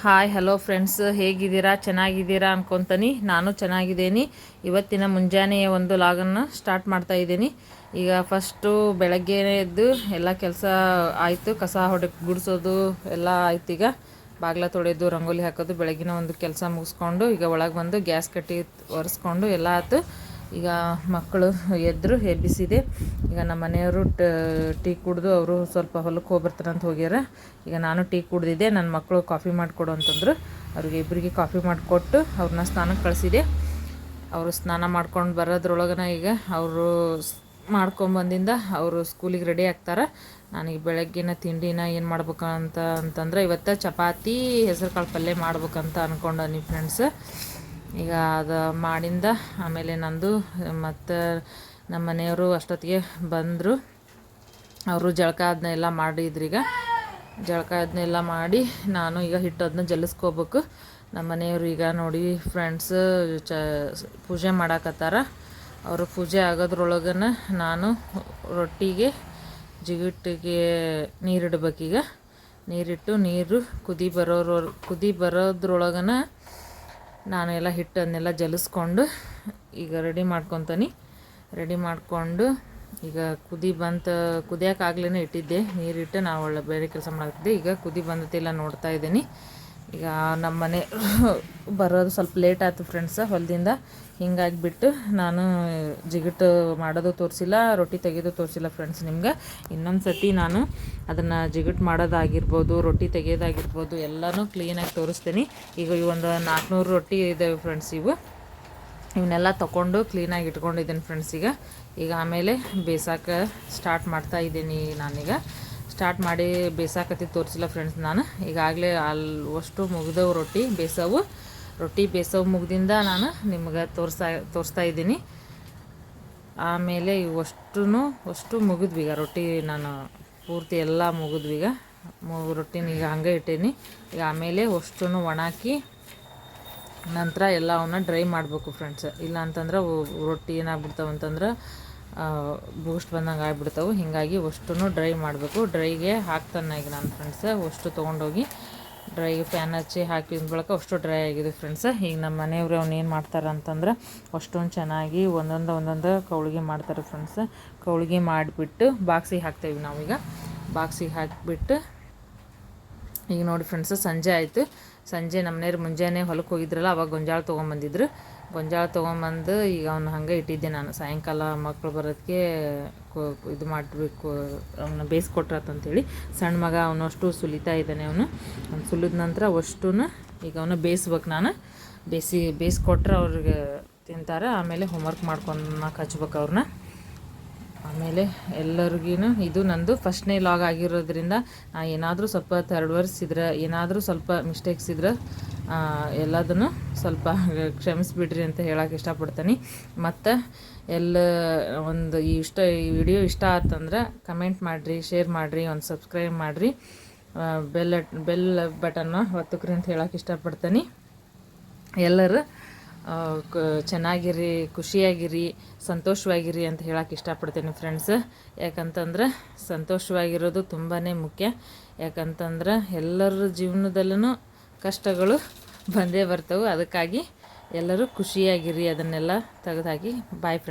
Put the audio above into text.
Hi hello friends ಹೇಗಿದ್ದೀರಾ? ಚೆನ್ನಾಗಿದ್ದೀರಾ ಅನ್ಕೊತೀನಿ. ನಾನು ಚೆನ್ನಾಗಿದ್ದೀನಿ. ಇವತ್ತಿನ ಮುಂಜಾನೆಯ ಒಂದು ಲಾಗನ್ನು ಸ್ಟಾರ್ಟ್ ಮಾಡ್ತಾ ಇದ್ದೀನಿ. ಈಗ ಫಸ್ಟು ಬೆಳಗ್ಗೆ ಎದ್ದು ಎಲ್ಲ ಕೆಲಸ ಆಯಿತು. ಕಸ ಹೊಡೆ ಗುಡಿಸೋದು ಎಲ್ಲ ಆಯ್ತು ಈಗ. ಬಾಗ್ಲ ತೊಳೆದು ರಂಗೋಲಿ ಹಾಕೋದು, ಬೆಳಗಿನ ಒಂದು ಕೆಲಸ ಮುಗಿಸ್ಕೊಂಡು ಈಗ ಒಳಗೆ ಬಂದು ಗ್ಯಾಸ್ ಕಟ್ಟಿ ಒರೆಸ್ಕೊಂಡು ಎಲ್ಲ ಆಯ್ತು. ಈಗ ಮಕ್ಕಳು ಎದ್ದರು ಎಬ್ಬಿಸಿದೆ. ಈಗ ನಮ್ಮ ಮನೆಯವರು ಟೀ ಕುಡಿದು ಅವರು ಸ್ವಲ್ಪ ಹೊಲಕ್ಕೆ ಅಂತ ಹೋಗ್ಯಾರ. ಈಗ ನಾನು ಟೀ ಕುಡ್ದಿದ್ದೆ, ನನ್ನ ಮಕ್ಕಳು ಕಾಫಿ ಮಾಡಿಕೊಡು ಅಂತಂದರು. ಅವ್ರಿಗೆ ಇಬ್ಬರಿಗೆ ಕಾಫಿ ಮಾಡಿಕೊಟ್ಟು ಅವ್ರನ್ನ ಸ್ನಾನಕ್ಕೆ ಕಳಿಸಿದೆ. ಅವರು ಸ್ನಾನ ಮಾಡ್ಕೊಂಡು ಬರೋದ್ರೊಳಗನ ಈಗ ಅವರು ಮಾಡ್ಕೊಂಬಂದಿಂದ ಅವರು ಸ್ಕೂಲಿಗೆ ರೆಡಿ ಆಗ್ತಾರೆ. ನನಗೆ ಬೆಳಗ್ಗಿನ ತಿಂಡಿನ ಏನು ಮಾಡ್ಬೇಕಂತ ಅಂತಂದ್ರೆ ಇವತ್ತು ಚಪಾತಿ ಹೆಸರು ಕಾಳು ಪಲ್ಯ ಮಾಡ್ಬೇಕಂತ ಅಂದ್ಕೊಂಡನಿ ಫ್ರೆಂಡ್ಸ್ ಈಗ ಅದು ಮಾಡಿಂದ ಆಮೇಲೆ ನಂದು, ಮತ್ತು ನಮ್ಮ ಮನೆಯವರು ಅಷ್ಟೊತ್ತಿಗೆ ಬಂದರು. ಅವರು ಜಳಕ ಅದನ್ನೆಲ್ಲ ಮಾಡಿದ್ರೀಗ ಜಳಕ ಅದನ್ನೆಲ್ಲ ಮಾಡಿ ನಾನು ಈಗ ಹಿಟ್ಟು ಅದನ್ನ ಜಲಿಸ್ಕೋಬೇಕು. ನಮ್ಮ ಮನೆಯವರು ಈಗ ನೋಡಿ ಫ್ರೆಂಡ್ಸ್ ಚ, ಪೂಜೆ ಮಾಡಾಕತ್ತಾರ. ಅವರು ಪೂಜೆ ಆಗೋದ್ರೊಳಗನ ನಾನು ರೊಟ್ಟಿಗೆ ಜಿಗಿಟ್ಟಿಗೆ ನೀರಿಡ್ಬೇಕೀಗ ನೀರಿಟ್ಟು ನೀರು ಕುದಿ ಬರೋರ, ಕುದಿ ಬರೋದ್ರೊಳಗನ ನಾನು ಎಲ್ಲ ಹಿಟ್ಟನ್ನೆಲ್ಲ ಜಲಿಸ್ಕೊಂಡು ಈಗ ರೆಡಿ ಮಾಡ್ಕೊತೀನಿ. ರೆಡಿ ಮಾಡಿಕೊಂಡು ಈಗ ಕುದಿ ಬಂತ ಕುದಿಯೋಕ್ಕಾಗ್ಲೇ ಇಟ್ಟಿದ್ದೆ. ನೀರಿಟ್ಟು ನಾವು ಒಳ್ಳೆ ಬೇರೆ ಕೆಲಸ ಮಾಡ್ತಿದ್ದೆ ಈಗ ಕುದಿ ಬಂದತಿಲ್ಲ ನೋಡ್ತಾ ಇದ್ದೀನಿ. ಈಗ ನಮ್ಮ ಮನೆ ಬರೋದು ಸ್ವಲ್ಪ ಲೇಟ್ ಆಯ್ತು ಫ್ರೆಂಡ್ಸ್ ಹೊಲದಿಂದ. ಹಿಂಗಾಗಿಬಿಟ್ಟು ನಾನು ಜಿಗಿಟು ಮಾಡೋದು ತೋರಿಸಿಲ್ಲ, ರೊಟ್ಟಿ ತೆಗೆಯೋದು ತೋರಿಸಿಲ್ಲ ಫ್ರೆಂಡ್ಸ್ ನಿಮ್ಗೆ. ಇನ್ನೊಂದು ಸತಿ ನಾನು ಅದನ್ನು ಜಿಗಿಟ್ ಮಾಡೋದಾಗಿರ್ಬೋದು, ರೊಟ್ಟಿ ತೆಗೆಯೋದಾಗಿರ್ಬೋದು ಎಲ್ಲನೂ ಕ್ಲೀನಾಗಿ ತೋರಿಸ್ತೀನಿ. ಈಗ ಈ ಒಂದು ನಾಲ್ಕುನೂರು ರೊಟ್ಟಿ ಇದ್ದಾವೆ ಫ್ರೆಂಡ್ಸ್ ಇವು. ಇವನ್ನೆಲ್ಲ ತೊಗೊಂಡು ಕ್ಲೀನಾಗಿ ಇಟ್ಕೊಂಡಿದ್ದೀನಿ ಫ್ರೆಂಡ್ಸ್ ಈಗ. ಈಗ ಆಮೇಲೆ ಬೇಸಾಕ ಸ್ಟಾರ್ಟ್ ಮಾಡ್ತಾ ಇದ್ದೀನಿ ನಾನೀಗ. ಸ್ಟಾರ್ಟ್ ಮಾಡಿ ಬೇಸಾಕತ್ತಿ ತೋರಿಸಿಲ್ಲ ಫ್ರೆಂಡ್ಸ್ ನಾನು. ಈಗಾಗಲೇ ಅಲ್ವಷ್ಟು ಮುಗಿದವು ರೊಟ್ಟಿ, ಬೇಸವು. ರೊಟ್ಟಿ, ಬೇಸವು ಮುಗ್ದಿಂದ ನಾನು ನಿಮ್ಗೆ ತೋರಿಸ್ತಾ ತೋರಿಸ್ತಾ ಇದ್ದೀನಿ. ಆಮೇಲೆ ಇವಷ್ಟು ಅಷ್ಟು ಮುಗಿದ್ವಿ ಈಗ ರೊಟ್ಟಿ ನಾನು ಪೂರ್ತಿ ಎಲ್ಲ ಮುಗಿದ್ವಿ ಈಗ. ರೊಟ್ಟಿನ ಈಗ ಹಂಗೆ ಇಟ್ಟೀನಿ. ಈಗ ಆಮೇಲೆ ಅಷ್ಟು ಒಣಾಕಿ ನಂತರ ಎಲ್ಲವನ್ನ ಡ್ರೈ ಮಾಡಬೇಕು ಫ್ರೆಂಡ್ಸ್ ಇಲ್ಲ ಅಂತಂದ್ರೆ ರೊಟ್ಟಿ ಏನಾಗ್ಬಿಡ್ತಾವೆ ಅಂತಂದ್ರೆ ಬೂಸ್ಟ್ ಬಂದಂಗೆ ಆಗಿಬಿಡ್ತಾವೆ. ಹೀಗಾಗಿ ಅಷ್ಟು ಡ್ರೈ ಮಾಡಬೇಕು. ಡ್ರೈಗೆ ಹಾಕ್ತಾನೆ ಈಗ ನಾನು ಫ್ರೆಂಡ್ಸ್ ಅಷ್ಟು ತೊಗೊಂಡೋಗಿ ಡ್ರೈ ಫ್ಯಾನ್ ಹಚ್ಚಿ ಹಾಕಿದ ಬಳಿಕ ಅಷ್ಟು ಡ್ರೈ ಆಗಿದೆ ಫ್ರೆಂಡ್ಸ್ ಈಗ ನಮ್ಮ ಮನೆಯವ್ರು ಅವ್ನು ಏನು ಮಾಡ್ತಾರೆ ಅಂತಂದ್ರೆ ಅಷ್ಟೊಂದು ಚೆನ್ನಾಗಿ ಒಂದೊಂದು ಒಂದೊಂದು ಕೌಳಿಗೆ ಮಾಡ್ತಾರೆ ಫ್ರೆಂಡ್ಸ್ ಕೌಳಿಗೆ ಮಾಡಿಬಿಟ್ಟು ಬಾಕ್ಸಿಗೆ ಹಾಕ್ತೇವೆ ನಾವೀಗ. ಬಾಕ್ಸಿಗೆ ಹಾಕಿಬಿಟ್ಟು ಈಗ ನೋಡಿ ಫ್ರೆಂಡ್ಸ್ ಸಂಜೆ ಆಯಿತು. ಸಂಜೆ ನಮ್ಮನೆಯವ್ರು ಮುಂಜಾನೆ ಹೊಲಕ್ಕೆ ಹೋಗಿದ್ರಲ್ಲ, ಅವಾಗ ಗೊಂಜಾಳ ತೊಗೊಂಬಂದಿದ್ರು. ಗೊಂಜಾಳ ತೊಗೊಂಬಂದು ಈಗ ಅವ್ನು ಹಂಗೆ ಇಟ್ಟಿದ್ದೆ ನಾನು. ಸಾಯಂಕಾಲ ಮಕ್ಕಳು ಬರೋದಕ್ಕೆ ಇದು ಮಾಡಬೇಕು ಅವನ್ನ ಬೇಯಿಸ್ಕೊಟ್ರತ್ತಂತೇಳಿ ಸಣ್ಣ ಮಗ ಅವನಷ್ಟು ಸುಲಿತಾ ಇದ್ದಾನೆ ಅವನು. ಅವ್ನು ಸುಲಿದ ನಂತರ ಅಷ್ಟು ಈಗ ಅವನ್ನ ಬೇಯಿಸ್ಬೇಕು ನಾನು. ಬೇಯಿಸಿ, ಬೇಯಿಸ್ಕೊಟ್ರೆ ಅವ್ರಿಗೆ ತಿಂತಾರೆ, ಆಮೇಲೆ ಹೋಮ್ವರ್ಕ್ ಮಾಡ್ಕೊಂಡು ಹಚ್ಬೇಕು ಅವ್ರನ್ನ. ಆಮೇಲೆ ಎಲ್ಲರಿಗೂ ಇದು ನಂದು ಫಸ್ಟ್ನೇ ಲಾಗ್ ಆಗಿರೋದ್ರಿಂದ ಏನಾದರೂ ಸ್ವಲ್ಪ ಥರ್ಡ್ ವರ್ಸ್ ಇದ್ರೆ, ಏನಾದರೂ ಸ್ವಲ್ಪ ಮಿಸ್ಟೇಕ್ಸ್ ಇದ್ರೆ ಎಲ್ಲದನ್ನು ಸ್ವಲ್ಪ ಕ್ಷಮಿಸ್ಬಿಡ್ರಿ ಅಂತ ಹೇಳಕ್ಕೆ ಇಷ್ಟಪಡ್ತೀನಿ. ಮತ್ತು ಎಲ್ಲ ಒಂದು ಇಷ್ಟ, ಈ ವಿಡಿಯೋ ಇಷ್ಟ ಆತಂದ್ರೆ ಕಮೆಂಟ್ ಮಾಡಿರಿ ಶೇರ್ ಮಾಡಿರಿ, ಒಂದು ಸಬ್ಸ್ಕ್ರೈಬ್ ಮಾಡಿರಿ. ಬೆಲ್ ಬೆಲ್ ಬಟನ್ನ ಒತ್ತಕ್ರಿ ಅಂತ ಹೇಳಕ್ಕೆ ಇಷ್ಟಪಡ್ತೀನಿ. ಎಲ್ಲರೂ ಚೆನ್ನಾಗಿರಿ, ಖುಷಿಯಾಗಿರಿ, ಸಂತೋಷವಾಗಿರಿ ಅಂತ ಹೇಳಕ್ಕೆ ಇಷ್ಟಪಡ್ತೀನಿ ಫ್ರೆಂಡ್ಸ್ ಯಾಕಂತಂದ್ರೆ ಸಂತೋಷವಾಗಿರೋದು ತುಂಬಾ ಮುಖ್ಯ. ಯಾಕಂತಂದ್ರೆ ಎಲ್ಲರ ಜೀವನದಲ್ಲೂ ಕಷ್ಟಗಳು ಬಂದೇ ಬರ್ತವೆ. ಅದಕ್ಕಾಗಿ ಎಲ್ಲರೂ ಖುಷಿಯಾಗಿರಿ. ಅದನ್ನೆಲ್ಲ ತೆಗೆದಾಕಿ ಬಾಯ್ ಫ್ರೆಂಡ್